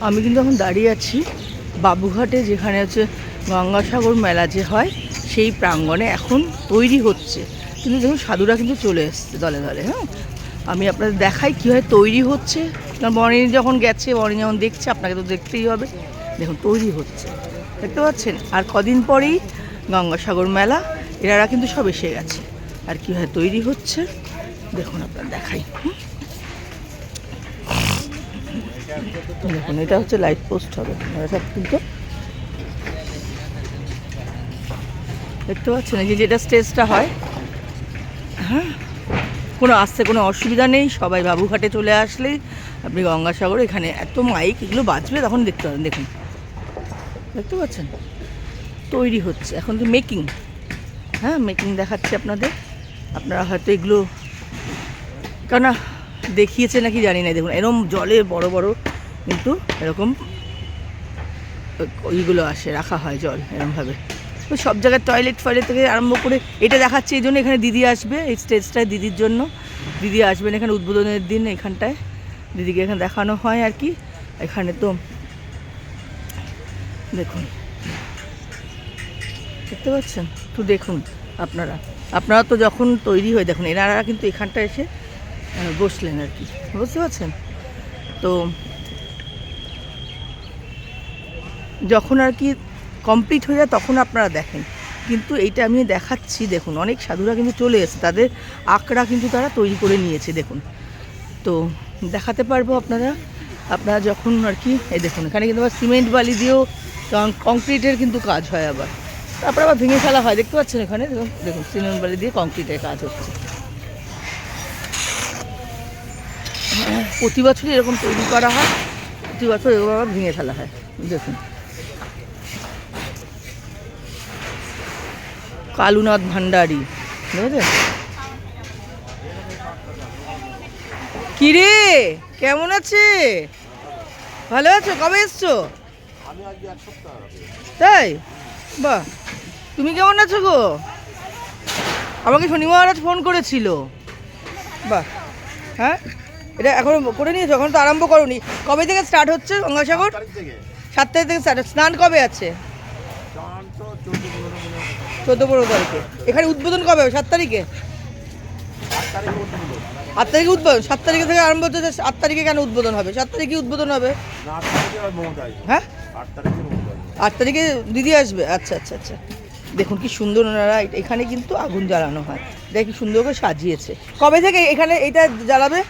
আমি কিন্তু এখন দাঁড়িয়ে আছি বাবুঘাটে, যেখানে হচ্ছে গঙ্গাসাগর মেলা যে হয়, সেই প্রাঙ্গণে এখন তৈরি হচ্ছে। কিন্তু দেখুন, সাধুরা কিন্তু চলে এসছে দলে দলে হ্যাঁ? আমি আপনাদের দেখাই কীভাবে তৈরি হচ্ছে। বর্ণিনী যখন গেছে বর্ণিনী যখন দেখছে, আপনাকে তো দেখতেই হবে। দেখুন, তৈরি হচ্ছে। দেখতে পাচ্ছেন? আর কদিন পরেই গঙ্গাসাগর মেলা, এনারা কিন্তু সব এসে গেছে। আর কীভাবে তৈরি হচ্ছে, দেখুন আপনার দেখাই। হুম? দেখুন, এটা হচ্ছে লাইট পোস্ট হবে। কিন্তু দেখতে পাচ্ছেন, এই যে যেটা স্টেজটা হয় হ্যাঁ কোনো আসতে কোনো অসুবিধা নেই, সবাই বাবুঘাটে চলে আসলেই আপনি গঙ্গাসাগর, এখানে এত মাইক এগুলো বাজবে তখন দেখতে পাবেন, দেখুন। দেখতে পাচ্ছেন? তৈরি হচ্ছে, এখন তো মেকিং হ্যাঁ মেকিং দেখাচ্ছে আপনাদের। আপনারা হয়তো এগুলো, কেননা দেখিয়েছে নাকি জানি না, দেখুন এরকম জলে বড় বড় কিন্তু এরকম ওইগুলো আসে, রাখা হয় জল এরকমভাবে তো সব জায়গায় টয়লেট ফয়লেট থেকে আরম্ভ করে এটা দেখাচ্ছে এই জন্য এখানে দিদি আসবে, এই স্টেজটায় দিদির জন্য। দিদি আসবেন এখানে উদ্বোধনের দিন এখানটায়। দিদিকে এখানে দেখানো হয় আর কি। এখানে তো দেখুন। দেখতে পাচ্ছেন? একটু দেখুন আপনারা। আপনারা তো যখন তৈরি হয়ে, দেখুন, এনারা কিন্তু এখানটা এসে বসলেন আর কি। বুঝতে পারছেন? তো যখন আর কি কমপ্লিট হয়ে যায়, তখন আপনারা দেখেন। কিন্তু এইটা আমি দেখাচ্ছি, দেখুন, অনেক সাধুরা কিন্তু চলে এসেছে। তাদের আঁকড়া কিন্তু তারা তৈরি করে নিয়েছে, দেখুন। তো দেখাতে পারব আপনারা। আপনারা যখন আর কি, এই দেখুন, এখানে কিন্তু আবার সিমেন্ট বালি দিয়েও কংক্রিটের কিন্তু কাজ হয় আবার। তারপর আবার ভেঙে ফেলা হয়, দেখতে পাচ্ছেন এখানে? দেখুন দেখুন, সিমেন্ট বালি দিয়ে কংক্রিটের কাজ হচ্ছে। প্রতি বছরই এরকম তৈরি করা হয়, প্রতি বছর এরকম আবার ভেঙে ফেলা হয়, দেখুন। কালুনাথ ভান্ডারী বুঝলেন কিরে, কেমন আছে? ভালো আছো? কবে এসছো? তাই? বাহ, তুমি কেমন আছো গো? আমাকে শনি মহারাজ ফোন করেছিল। বাহ হ্যাঁ? এটা এখন করে নিয়েছো? এখন তো আরম্ভ করনি। কবে থেকে স্টার্ট হচ্ছে গঙ্গাসাগর? সাত তারিখ থেকে। স্টার্ট স্নান কবে আছে? চোদ্দ পনেরো তারিখে। এখানে উদ্বোধন কবে হবে? সাত তারিখে? আট তারিখে উদ্বোধন। সাত তারিখে থেকে আরম্ভ হচ্ছে আট তারিখে কেন উদ্বোধন হবে? সাত তারিখে উদ্বোধন হবে? হ্যাঁ আট তারিখে দিদি আসবে? আচ্ছা আচ্ছা আচ্ছা। দেখুন কি সুন্দর ওনারা। এখানে কিন্তু আগুন জ্বালানো হয়। এটা কি সুন্দর করে সাজিয়েছে। কবে থেকে এখানে এটা জ্বালাবে?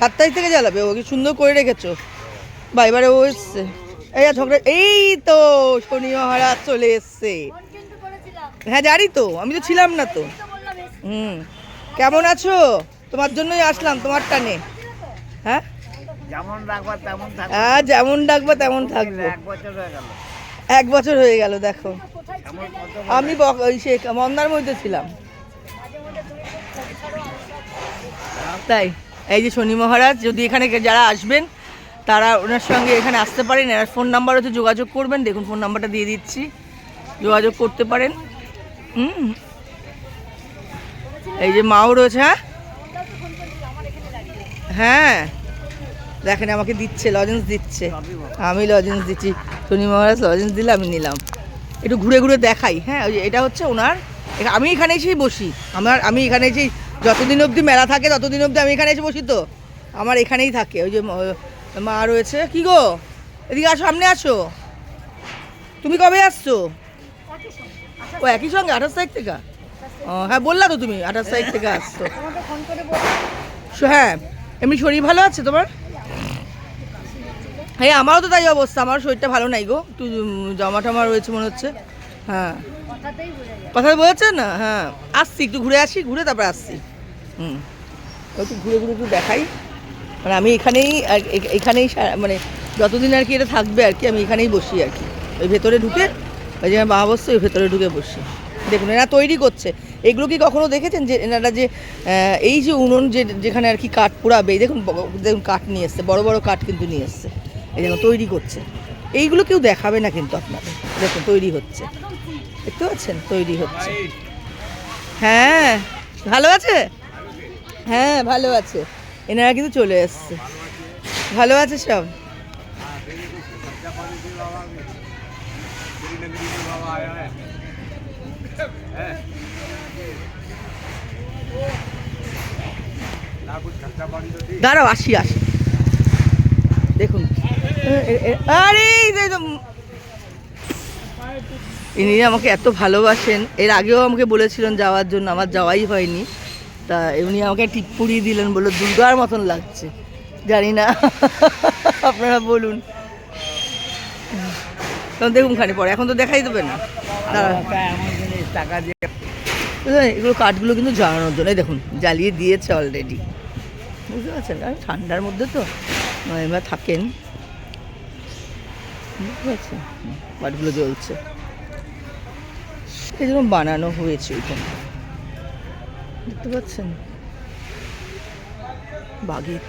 সাত তারিখ থেকে জ্বালাবে ও কি সুন্দর করে রেখেছো। বা এবারে ও এসছে। এই ঝগড়া এই তো শনি মহারাজ চলে এসছে। হ্যাঁ জানি তো আমি তো ছিলাম না তো। হুম। কেমন আছো? তোমার জন্যই আসলাম তোমার টানে। হ্যাঁ? যেমন ডাকবা তেমন থাকবে হ্যাঁ যেমন ডাকবো তেমন থাকব। এক বছর হয়ে গেল। এক বছর হয়ে গেল দেখো। আমি সে মন্দার মধ্যে ছিলাম। তাই এই যে শনি মহারাজ, যদি এখানে যারা আসবেন, তারা ওনার সঙ্গে এখানে আসতে পারেন। এনার ফোন নাম্বার হচ্ছে যোগাযোগ করবেন। দেখুন, ফোন নাম্বারটা দিয়ে দিচ্ছি। যোগাযোগ করতে পারেন। হুম। এই যে মাও রয়েছে হ্যাঁ? হ্যাঁ। দেখেন, আমাকে দিচ্ছে লজেন্স দিচ্ছে। আমি লজেন্স দিচ্ছি। শনি মহারাজ লজেন্স দিলে আমি নিলাম। একটু ঘুরে ঘুরে দেখাই হ্যাঁ? এটা হচ্ছে ওনার আমি এখানে এসেই বসি। আমার আমি এখানে এসেই যতদিন অবধি মেলা থাকে, ততদিন অবধি আমি এখানে এসে বসি তো। আমার এখানেই থাকে। ওই যে মা রয়েছে। কি গো? এদিকে আসো, সামনে আসো। তুমি কবে আসছো? ও, একই সঙ্গে, আঠাশ তারিখ থেকে? ও হ্যাঁ বললা তো তুমি, আঠাশ তারিখ থেকে আসছো। হ্যাঁ এমনি শরীর ভালো আছে তোমার? হ্যাঁ আমারও তো তাই অবস্থা। আমার শরীরটা ভালো নাই গো। একটু জমা টমা রয়েছে মনে হচ্ছে। হ্যাঁ। কথা বলেছেন না? হ্যাঁ। আসছি, একটু ঘুরে আসি, ঘুরে তারপর আসছি। হুম। একটু ঘুরে ঘুরে একটু দেখাই। মানে আমি এখানেই এখানেই মানে যতদিন আর কি এটা থাকবে আর কি, আমি এখানেই বসি আর কি। ওই ভেতরে ঢুকে, ওই যে মা বসছে, ওই ভেতরে ঢুকে বসি। দেখুন, এরা তৈরি করছে। এগুলো কি কখনো দেখেছেন যে, এনারা যে এই যে উনুন যে, যেখানে আর কি কাঠ পোড়াবে, দেখুন দেখুন কাঠ নিয়ে এসছে, বড় বড় কাঠ কিন্তু নিয়ে এসছে। এই দেখুন তৈরি করছে। এইগুলো কেউ দেখাবে না কিন্তু আপনাদের। দেখুন, তৈরি হচ্ছে। দেখতে পাচ্ছেন? তৈরি হচ্ছে। হ্যাঁ ভালো আছে? হ্যাঁ ভালো আছে। এনারা কিন্তু চলে এসছে। ভালো আছে সব? দাঁড়াও, আসি আসি। দেখুন। আরে ইনি আমাকে এত ভালোবাসেন, এর আগেও আমাকে বলেছিলেন যাওয়ার জন্য, আমার যাওয়াই হয়নি। তা উনি আমাকে টিপ পরিয়ে দিলেন বলল দুর্গার মতন লাগছে। জানি না। আপনারা বলুন। তখন দেখুন খানি পরে। এখন তো দেখাই দেবে না। টাকা দিয়ে এগুলো কাঠগুলো কিন্তু জ্বালানোর জন্য দেখুন, জ্বালিয়ে দিয়েছে অলরেডি বুঝতে পারছেন? আর ঠান্ডার মধ্যে তো এবার থাকেন। বুঝতে কাঠগুলো জ্বলছে। এই যেরকম বানানো হয়েছে ওইখানে দেখতে পাচ্ছেন? বাঘের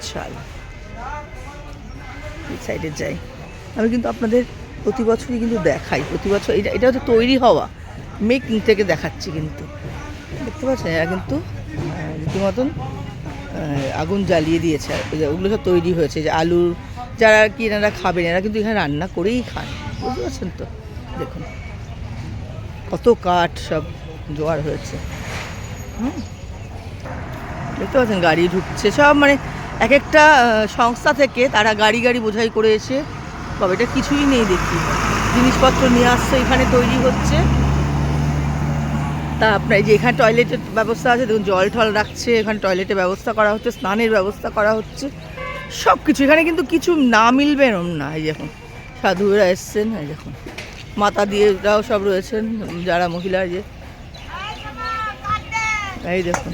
এই সাইডে যাই। আমি কিন্তু আপনাদের প্রতি বছরই কিন্তু দেখাই। প্রতি বছর এটা এটা হচ্ছে তৈরি হওয়া। মেকিং থেকে দেখাচ্ছি কিন্তু। দেখতে পাচ্ছেন? এরা কিন্তু রীতিমতন আগুন জ্বালিয়ে দিয়েছে। ওগুলো সব তৈরি হয়েছে। যে আলুর, যারা কি এনারা খাবেন, এরা কিন্তু এখানে রান্না করেই খান। বুঝতে পারছেন তো? দেখুন। কত কাঠ সব জোয়ার হয়েছে। হুম? দেখতে পাচ্ছেন, গাড়ি ঢুকছে। সব মানে এক একটা সংস্থা থেকে তারা গাড়ি গাড়ি বোঝাই করে এসে, তবে এটা কিছুই নেই দেখি জিনিসপত্র নিয়ে আসছে, এখানে তৈরি হচ্ছে। তা আপনার এই যে এখানে টয়লেটের ব্যবস্থা আছে, দেখুন, জল টল রাখছে, এখানে টয়লেটের ব্যবস্থা করা হচ্ছে, স্নানের ব্যবস্থা করা হচ্ছে। সব কিছু এখানে কিন্তু কিছু না মিলবে এরম না। এই দেখুন, সাধুরা এসছেন, এই দেখুন। মাতা দিয়েরাও সব রয়েছেন, যারা মহিলা যে। এই দেখুন।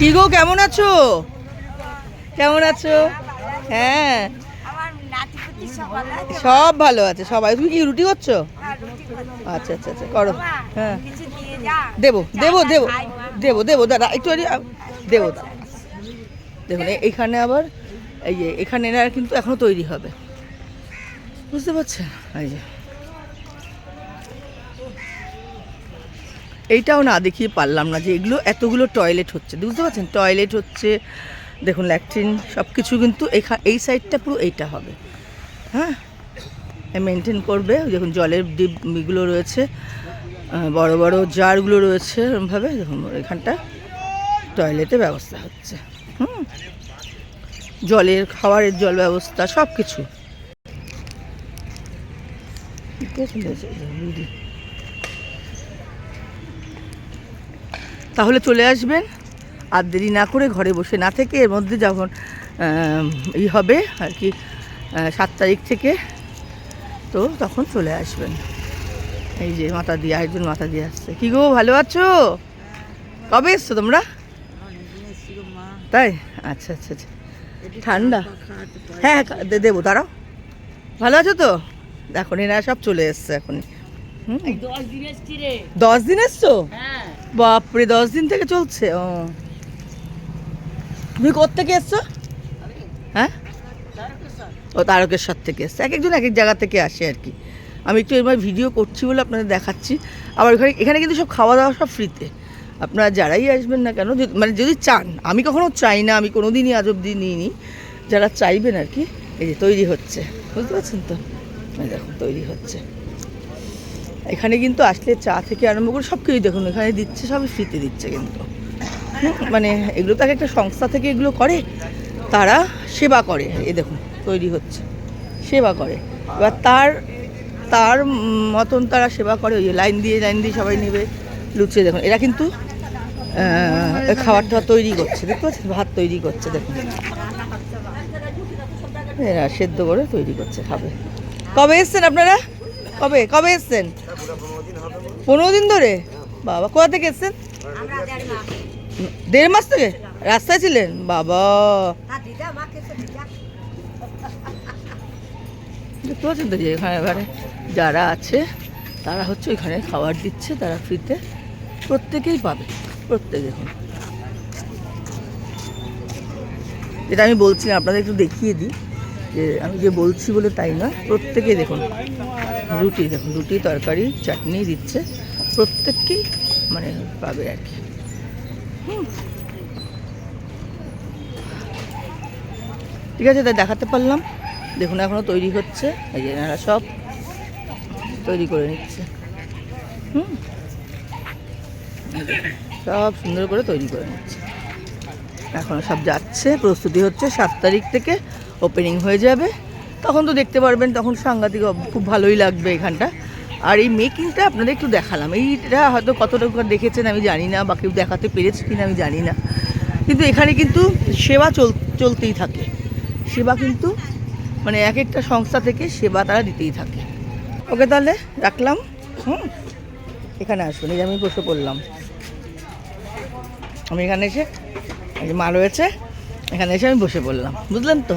কি গো, কেমন আছো? কেমন আছো? হ্যাঁ। সব ভালো আছে, সবাই। তুমি কি রুটি করছ? আচ্ছা আচ্ছা আচ্ছা করো। হ্যাঁ। দেবো দেবো দেবো দেবো দেবো, দাদা, একটু দেবো দেখুন এইখানে আবার, এই যে, এখানে এনারা কিন্তু এখনও তৈরি হবে। বুঝতে পারছেন? এই যে। এইটাও না দেখিয়ে পারলাম না যে এগুলো এতগুলো টয়লেট হচ্ছে। বুঝতে পারছেন? টয়লেট হচ্ছে, দেখুন ল্যাট্রিন সব কিছু কিন্তু এই সাইডটা পুরো এইটা হবে। হ্যাঁ? মেনটেন করবে দেখুন জলের ডিপ এগুলো রয়েছে বড় বড় জারগুলো রয়েছে এরকমভাবে দেখুন এখানটা টয়লেটের ব্যবস্থা হচ্ছে। হুম? জলের, খাবারের জল ব্যবস্থা সব কিছু তাহলে চলে আসবেন। আর দেরি না করে ঘরে বসে না থেকে এর মধ্যে যখন ই হবে আর কি সাত তারিখ থেকে, তো তখন চলে আসবেন। এই যে মাথা দিয়ে, আরেকজন মাথা দিয়ে আসছে। কি গো, ভালো আছো? কবে এসছো তোমরা? তাই? আচ্ছা আচ্ছা আচ্ছা। ঠান্ডা। হ্যাঁ হ্যাঁ দেবো, দাঁড়াও। ভালো আছো তো? এখন এরা সব চলে এসছে এখন হুম দশ দিন এসছি হ্যাঁ। বাপরে দশ দিন থেকে চলছে? ও। তুমি কোথেকে এসছো? হ্যাঁ? ও তারকেশ্বর থেকে এসছে। এক একজন এক এক জায়গা থেকে আসে আর কি। আমি একটু এবার ভিডিও করছি বলে আপনাদের দেখাচ্ছি। আবার এখানে এখানে কিন্তু সব খাওয়া দাওয়া সব ফ্রিতে আপনারা যারাই আসবেন না কেন মানে যদি চান আমি কখনো চাই না আমি কোনো দিনই আজ অব্দি নিইনি। যারা চাইবেন আর কি এই যে তৈরি হচ্ছে। বুঝতে পারছেন তো? দেখুন তৈরি হচ্ছে। এখানে কিন্তু আসলে চা থেকে আরম্ভ করে সব কিছুই দেখুন, এখানে দিচ্ছে, সবই ফ্রিতে দিচ্ছে কিন্তু। মানে এগুলো তো একটা সংস্থা থেকে এগুলো করে, তারা সেবা করে এ দেখুন, তৈরি হচ্ছে, সেবা করে। এবার তার তার মতন তারা সেবা করে, ওই লাইন দিয়ে লাইন দিয়ে সবাই নেবে, লুচিয়ে দেখুন। এরা কিন্তু খাবারটা তৈরি করছে, দেখতে পাচ্ছেন? ভাত তৈরি করছে, দেখুন। এরা সেদ্ধ করে তৈরি করছে, খাবে। কবে এসছেন আপনারা? কবে? কবে এসছেন? পনেরো দিন ধরে? বাবা, কোথা থেকে এসছেন? দেড় মাস থেকে? রাস্তায় ছিলেন? বাবা। দেখতে পাচ্ছেন তো যে এখানে এবারে যারা আছে, তারা হচ্ছে ওইখানে খাবার দিচ্ছে, তারা ফ্রিতে প্রত্যেকেই পাবে। প্রত্যেক দেখুন যেটা আমি বলছি, আপনাদের একটু দেখিয়ে দিই। যে আমি যে বলছি বলে তাই না প্রত্যেকেই দেখুন, রুটি দেখুন, রুটি, তরকারি, চাটনি দিচ্ছে প্রত্যেককেই মানে পাবে আর কি। ঠিক আছে, তাই দেখাতে পারলাম। দেখুন এখনও তৈরি হচ্ছে, এই যে এনারা সব তৈরি করে নিচ্ছে। হুম। সব সুন্দর করে তৈরি করে নিচ্ছে। এখনও সব যাচ্ছে, প্রস্তুতি হচ্ছে, সাত তারিখ থেকে ওপেনিং হয়ে যাবে। তখন তো দেখতে পারবেন, তখন সাংঘাতিক খুব ভালোই লাগবে এখানটা। আর এই মেকিংটা আপনাদের একটু দেখালাম। এইটা হয়তো কতটুকু দেখেছেন আমি জানি না, বা কেউ দেখাতে পেরেছে কিনা আমি জানি না। কিন্তু এখানে কিন্তু সেবা চল চলতেই থাকে। সেবা কিন্তু মানে এক একটা সংস্থা থেকে সেবা তারা দিতেই থাকে। ওকে তাহলে রাখলাম। হুম। এখানে আসুন, এই যে আমি বসে পড়লাম। আমি এখানে এসে মা রয়েছে, এখানে এসে আমি বসে পড়লাম। বুঝলেন তো?